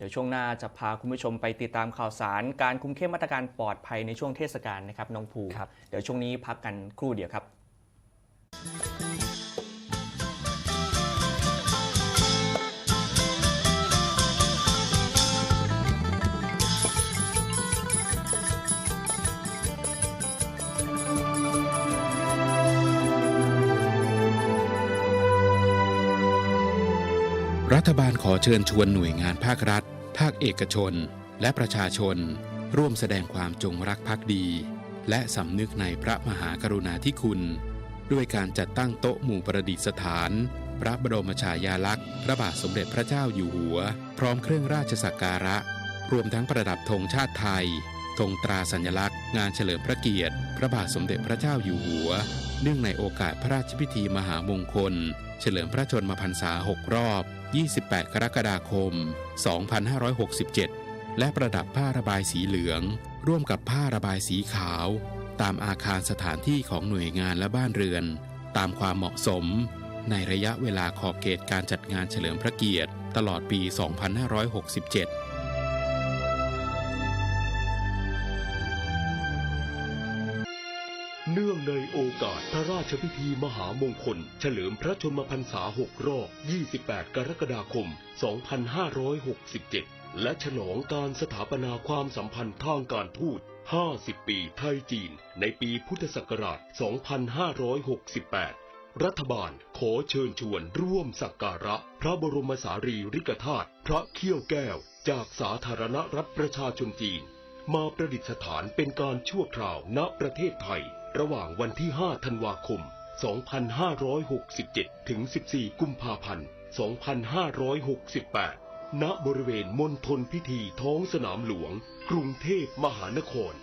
เดี๋ยวช่วงหน้าจะพาคุณผู้ชมไปติดตามข่าวสาร การคุมเข้มมาตรการปลอดภัยในช่วงเทศกาลนะครับน้องภูครับเดี๋ยวช่วงนี้พักกันครู่เดียวครับ รัฐบาลขอเชิญชวนหน่วยงานภาครัฐ ภาคเอกชนและประชาชนร่วมแสดงความจงรักภักดี และสำนึกในพระมหากรุณาธิคุณ ด้วยการจัดตั้งโต๊ะหมู่ประดิษฐาน พระบรมฉายาลักษณ์ พระบาทสมเด็จพระเจ้าอยู่หัว พร้อมเครื่องราชสักการะ รวมทั้งประดับธงชาติไทยธงตราสัญลักษณ์ งานเฉลิมพระเกียรติ พระบาทสมเด็จพระเจ้าอยู่หัว เนื่องในโอกาสพระราชพิธีมหามงคล เฉลิมพระชนมพรรษา6รอบ 28 กรกฎาคม 2567 และประดับผ้าระบายสีเหลือง ร่วมกับผ้าระบายสีขาว ตามอาคารสถานที่ของหน่วยงานและบ้านเรือน ตามความเหมาะสม ในระยะเวลาขอบเขตการจัดงานเฉลิมพระเกียรติ ตลอดปี 2567 เนื่องในโอกาสพระราชพิธีมหามงคล เฉลิมพระชนมพรรษา 6 รอบ 28 กรกฎาคม 2567 และฉลองการสถาปนาความสัมพันธ์ทางการทูต 50 ปีไทยจีน ในปีพุทธศักราช 2568รัฐบาลขอเชิญชวนร่วมสักการะ พระบรมสารีริกธาตุพระเขี้ยวแก้ว จากสาธารณรัฐประชาชนจีน มาประดิษฐานเป็นการชั่วคราวณประเทศไทย ระหว่างวันที่ 5 ธันวาคม 2567 ถึง 14 กุมภาพันธ์ 2568 ณ บริเวณมณฑลพิธีท้องสนามหลวง กรุงเทพมหานคร